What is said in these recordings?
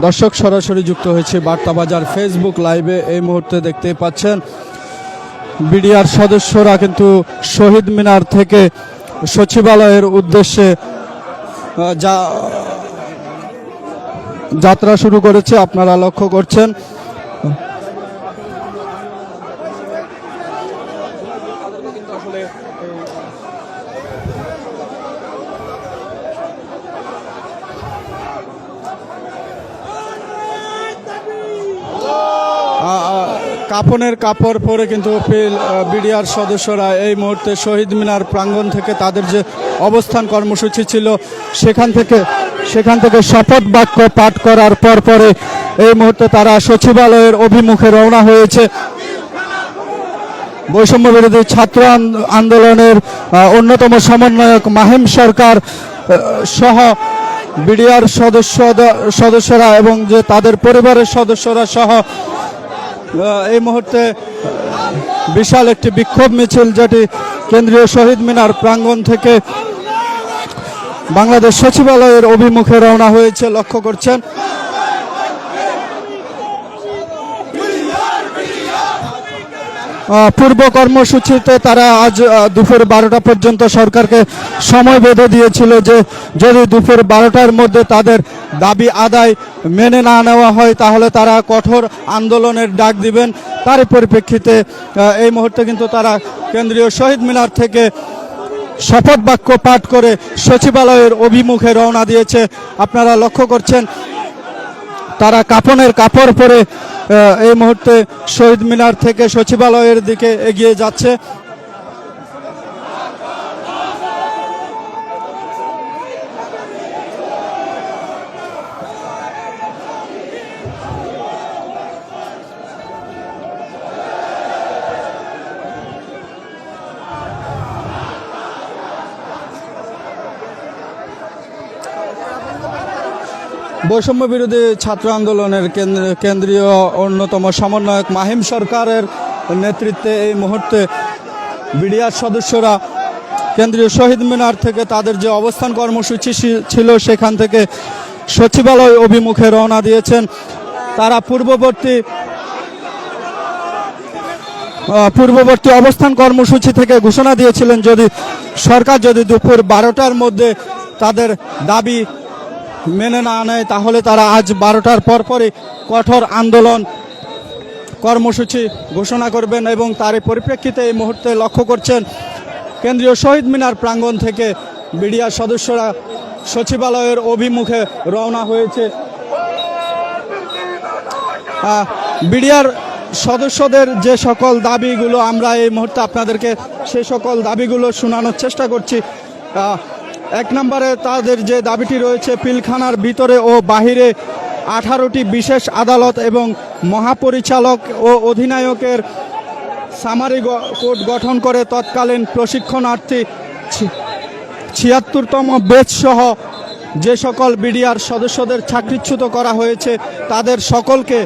দর্শক সরাসরি যুক্ত হয়েছে বার্তা বাজার ফেসবুক লাইভে এই মুহূর্তে দেখতে পাচ্ছেন বিডিআর সদস্যরা কিন্তু শহীদ মিনার থেকে সচিবালয়ের উদ্দেশ্যে যা যাত্রা শুরু করেছে। আপনারা লক্ষ্য করছেন কাফনের কাপড় পরে কিন্তু বিডিআর সদস্যরা এই মুহূর্তে শহীদ মিনার প্রাঙ্গণ থেকে তাদের যে অবস্থান কর্মসূচি ছিল, সেখান থেকে সেখান থেকে শপথ বাক্য পাঠ করার পর পরে এই মুহূর্তে তারা সচিবালয়ের অভিমুখে রওনা হয়েছে। বৈষম্য বিরোধী ছাত্র আন্দোলনের অন্যতম সমন্বয়ক মাহিম সরকার সহ বিডিআর সদস্য, সদস্যরা এবং যে তাদের পরিবারের সদস্যরা সহ এই মুহূর্তে বিশাল একটি বিক্ষোভ মিছিল যেটি কেন্দ্রীয় শহীদ মিনার প্রাঙ্গণ থেকে বাংলাদেশ সচিবালয়ের অভিমুখে রওনা হয়েছে, লক্ষ্য করছেন। পূর্ব কর্মসূচিতে তারা আজ দুপুর বারোটা পর্যন্ত সরকারকে সময় বেঁধে দিয়েছিল যে যদি দুপুর বারোটার মধ্যে তাদের দাবি আদায় মেনে না নেওয়া হয়, তাহলে তারা কঠোর আন্দোলনের ডাক দিবেন। তার পরিপ্রেক্ষিতে এই মুহূর্তে কিন্তু তারা কেন্দ্রীয় শহীদ মিনার থেকে শপথ বাক্য পাঠ করে সচিবালয়ের অভিমুখে রওনা দিয়েছে। আপনারা লক্ষ্য করছেন তারা কাপনের কাপড় পরে এই মুহূর্তে শহীদ মিনার থেকে সচিবালয়ের দিকে এগিয়ে যাচ্ছে। বৈষম্য বিরোধী ছাত্র আন্দোলনের কেন্দ্র- কেন্দ্রীয় অন্যতম সমন্বয়ক মাহিম সরকারের নেতৃত্বে এই মুহূর্তে বিডিআর সদস্যরা কেন্দ্রীয় শহীদ মিনার থেকে তাদের যে অবস্থান কর্মসূচি ছিল সেখান থেকে সচিবালয় অভিমুখে রওনা দিয়েছেন। তারা পূর্ববর্তী পূর্ববর্তী অবস্থান কর্মসূচি থেকে ঘোষণা দিয়েছিলেন যদি সরকার যদি দুপুর বারোটার মধ্যে তাদের দাবি মেনে না নেয়, তাহলে তারা আজ বারোটার পরপরই কঠোর আন্দোলন কর্মসূচি ঘোষণা করবেন এবং তার পরিপ্রেক্ষিতে এই মুহূর্তে লক্ষ্য করছেন কেন্দ্রীয় শহীদ মিনার প্রাঙ্গণ থেকে বিডিআর সদস্যরা সচিবালয়ের অভিমুখে রওনা হয়েছে। বিডিআর সদস্যদের যে সকল দাবিগুলো আমরা এই মুহূর্তে আপনাদেরকে সে সকল দাবিগুলো শোনানোর চেষ্টা করছি। এক নম্বরে তাদের যে দাবিটি রয়েছে, পিলখানার ভিতরে ও বাহিরে আঠারোটি বিশেষ আদালত এবং মহাপরিচালক ও অধিনায়কের সামারি কোর্ট গঠন করে তৎকালীন প্রশিক্ষণার্থী ছিয়াত্তরতম সহ যে সকল বিডিআর সদস্যদের চাকরিচ্যুত করা হয়েছে, তাদের সকলকে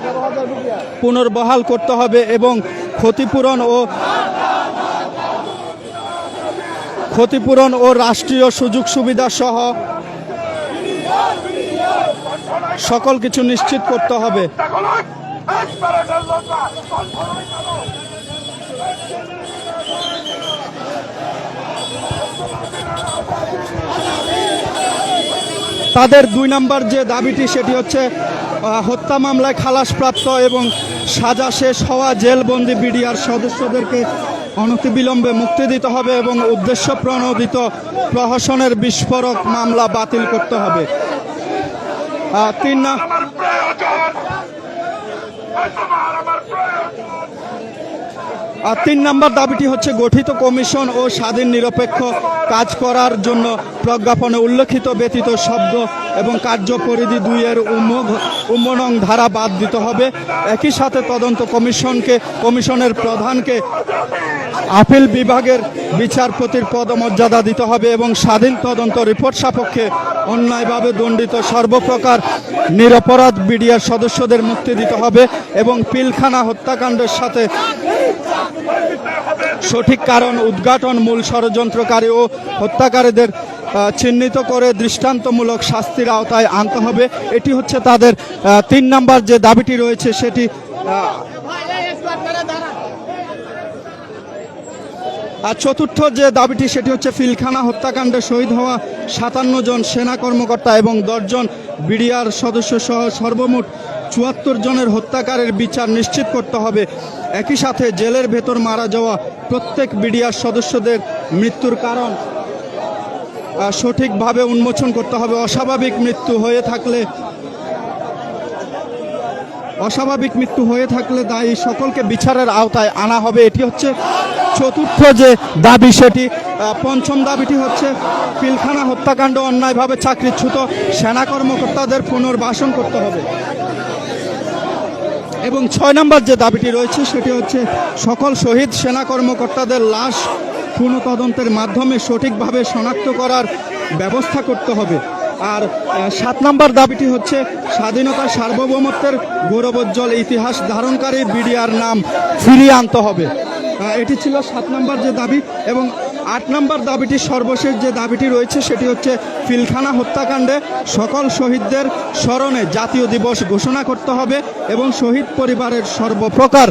পুনর্বহাল করতে হবে এবং ক্ষতিপূরণ ও ক্ষতিপূরণ ও রাষ্ট্রীয় সুযোগ সুবিধা সহ সকল কিছু নিশ্চিত করতে হবে। তাদের দুই নম্বর যে দাবিটি, সেটি হচ্ছে হত্যা মামলায় খালাসপ্রাপ্ত এবং সাজা শেষ হওয়া জেলবন্দি বিডিআর সদস্যদেরকে অনতিবিলম্বে মুক্তি দিতে হবে এবং উদ্দেশ্য প্রণোদিত প্রহসনের বিস্ফোরক মামলা বাতিল করতে হবে। তিন না আর তিন নম্বর দাবিটি হচ্ছে গঠিত কমিশন ও স্বাধীন নিরপেক্ষ কাজ করার জন্য প্রজ্ঞাপনে উল্লেখিত ব্যতীত শব্দ এবং কার্য পরিধি দুইয়ের উম্মনং ধারা বাদ দিতে হবে। একই সাথে তদন্ত কমিশনকে কমিশনের প্রধানকে আপিল বিভাগের বিচারপতির পদমর্যাদা দিতে হবে এবং স্বাধীন তদন্ত রিপোর্ট সাপেক্ষে অন্যায়ভাবে দণ্ডিত সর্বপ্রকার নিরপরাধ বিডিআর সদস্যদের মুক্তি দিতে হবে এবং পিলখানা হত্যাকাণ্ডের সাথে সঠিক কারণ, উদ্ঘাটন, মূল ষড়যন্ত্রকারী ও হত্যাকারীদের চিহ্নিত করে দৃষ্টান্তমূলক শাস্তির আওতায় আনতে হবে। এটি হচ্ছে তাদের তিন নাম্বার যে দাবিটি রয়েছে সেটি আর চতুর্থ যে দাবিটি সেটি হচ্ছে ফিলখানা হত্যাকাণ্ডে শহীদ হওয়া সাতান্ন জন সেনা কর্মকর্তা এবং দশজন বিডিআর সদস্য সহ সর্বমোট চুয়াত্তর জনের হত্যাকারের বিচার নিশ্চিত করতে হবে। একই সাথে জেলের ভেতর মারা যাওয়া প্রত্যেক বিডিআর সদস্যদের মৃত্যুর কারণ সঠিকভাবে উন্মোচন করতে হবে। অস্বাভাবিক মৃত্যু হয়ে থাকলে অস্বাভাবিক মৃত্যু হয়ে থাকলে দায়ী সকলকে বিচারের আওতায় আনা হবে। এটি হচ্ছে চতুর্থ যে দাবি সেটি। পঞ্চম দাবিটি হচ্ছে পিলখানা হত্যাকাণ্ড, অন্যায়ভাবে চাকরিচ্যুত সেনা কর্মকর্তাদের পুনর্বাসন করতে হবে। এবং ছয় নম্বর যে দাবিটি রয়েছে, সেটি হচ্ছে সকল শহীদ সেনা কর্মকর্তাদের লাশ তদন্তের মাধ্যমে সঠিকভাবে শনাক্ত করার ব্যবস্থা করতে হবে। আর সাত নম্বর দাবিটি হচ্ছে স্বাধীনতা সার্বভৌমত্বের গৌরবোজ্জ্বল ইতিহাস ধারণকারী বিডিআর নাম ফিরিয়ে আনতে হবে। এটি ছিল সাত নম্বর যে দাবি এবং আট নম্বর দাবিটি সর্বশেষ যে দাবিটি রয়েছে সেটি হচ্ছে ফিলখানা হত্যাকাণ্ডে সকল শহীদদের স্মরণে জাতীয় দিবস ঘোষণা করতে হবে এবং শহীদ পরিবারের সর্বপ্রকার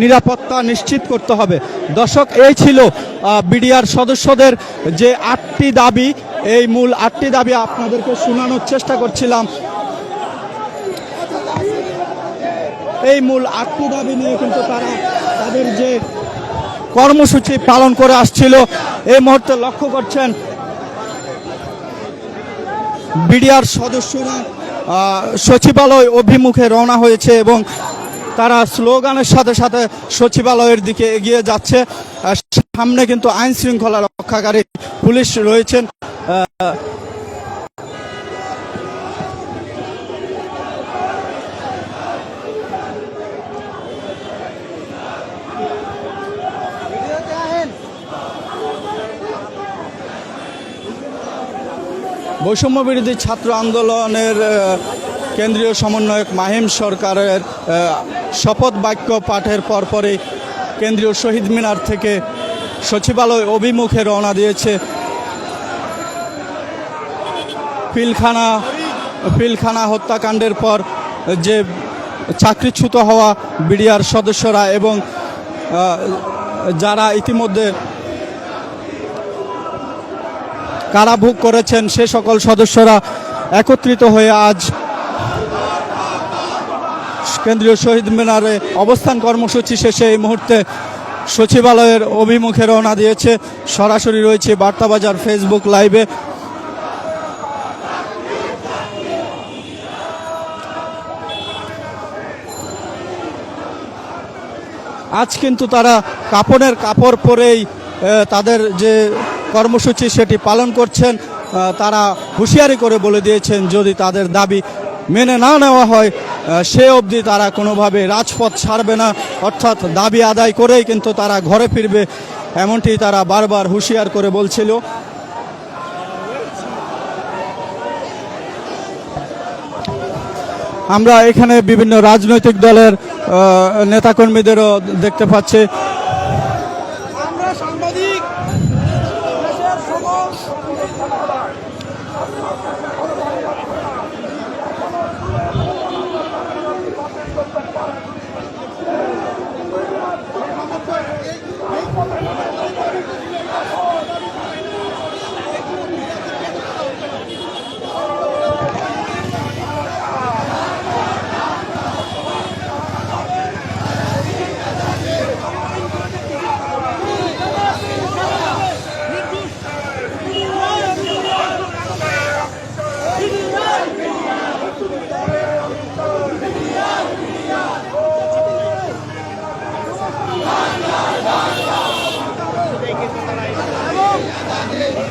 নিরাপত্তা নিশ্চিত করতে হবে। দর্শক, এই ছিল বিডিআর সদস্যদের যে আটটি দাবি, এই মূল আটটি দাবি আপনাদেরকে শোনানোর চেষ্টা করছিলাম। এই মূল আটটি দাবি নিয়ে কিন্তু তারা তাদের যে কর্মসূচি পালন করে আসছিল, এই মুহূর্তে লক্ষ্য করছেন বিডিআর সদস্যরা সচিবালয় অভিমুখে রওনা হয়েছে এবং তারা স্লোগানের সাথে সাথে সচিবালয়ের দিকে এগিয়ে যাচ্ছে। সামনে কিন্তু আইন শৃঙ্খলা রক্ষাকারী পুলিশ রয়েছেন। বৈষম্য বিরোধী ছাত্র আন্দোলনের কেন্দ্রীয় সমন্বয়ক মাহিম সরকারের শপথ বাক্য পাঠের পরপরই কেন্দ্রীয় শহীদ মিনার থেকে সচিবালয় অভিমুখে রওনা দিয়েছে। পিলখানা পিলখানা হত্যাকাণ্ডের পর যে চাকরিচ্যুত হওয়া বিডিআর সদস্যরা এবং যারা ইতিমধ্যে কারাভোগ করেছেন সে সকল সদস্যরা একত্রিত হয়ে আজ কেন্দ্রীয় শহীদ মিনারে অবস্থান কর্মসূচি শেষে এই মুহূর্তে সচিবালয়ের অভিমুখে রওনা দিয়েছে। সরাসরি রয়েছে বার্তাবাজার ফেসবুক লাইভে। আজ কিন্তু তারা কাপড়ের কাপড় পরেই তাদের যে কর্মসূচি সেটি পালন করছেন তারা হুঁশিয়ারি করে বলে দিয়েছেন যদি তাদের দাবি মেনে না নেওয়া হয় সে অবধি তারা কোনোভাবে রাজপথ ছাড়বে না। অর্থাৎ দাবি আদায় করেই কিন্তু তারা ঘরে ফিরবে, এমনটি তারা বারবার হুঁশিয়ার করে বলছিল। আমরা এখানে বিভিন্ন রাজনৈতিক দলের নেতাকর্মীদেরও দেখতে পাচ্ছি আমরা সাংবাদিক দেশের সকল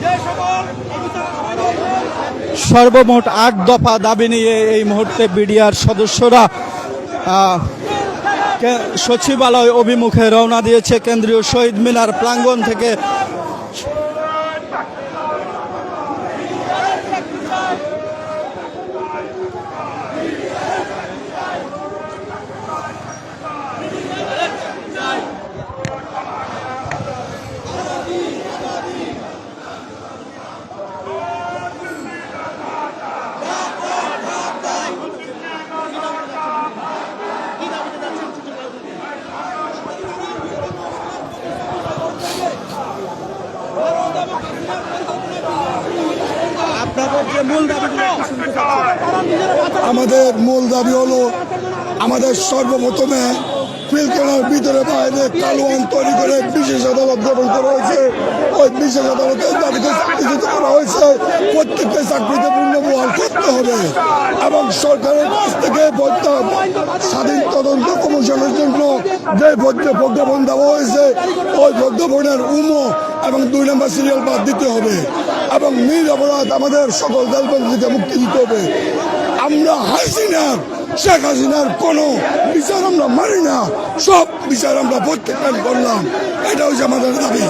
যে সকল সর্বমোট আট দফা দাবি নিয়ে এই মুহূর্তে বিডিআর সদস্যরা সচিবালয় অভিমুখে রওনা দিয়েছে। কেন্দ্রীয় শহীদ মিনার প্রাঙ্গণ থেকে আমাদের মূল দাবি হলো আমাদের সর্বপ্রথমে পিলখানার ভিতরে বাইরে কালোয়ান তৈরি করে বিশেষ আদালত গঠন করা হয়েছে। ওই বিশেষ আদালতের দাবিতে চাকরিচ্যুত করা হয়েছে। প্রত্যেকটা চাকরিতে পূর্ণবহাল করতে হবে এবং সরকারের কাছ থেকে স্বাধীন তদন্ত কমিশনের জন্য যে ভোটে প্রজ্ঞাপন দেওয়া হয়েছে, ওই প্রজ্ঞাপনের উমো এবং দুই নম্বর সিরিয়াল বাদ দিতে হবে এবং নিরপরাধ আমাদের সকল দলবন্ধ থেকে মুক্তি দিতে হবে। আমরা হাসিনার শেখ হাসিনার কোনো বিচার আমরা মানি না। সব বিচার আমরা প্রত্যাখ্যান করলাম। এটা হচ্ছে আমাদের দাবি।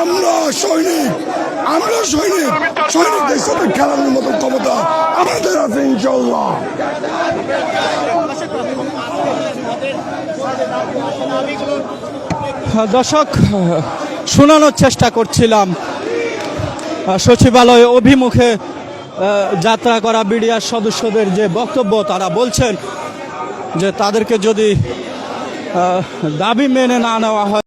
আমরা সৈনিক আমরা সৈনিক। সৈনিকদের সাথে খেলানোর মতো ক্ষমতা আমাদের আছে ইনশাল্লাহ দর্শক, শোনানোর চেষ্টা করছিলাম। সচিবালয় অভিমুখে যাত্রা করা বিডিআর সদস্যদের যে বক্তব্য, তারা বলছেন যে তাদেরকে যদি দাবি মেনে না নেওয়া হয়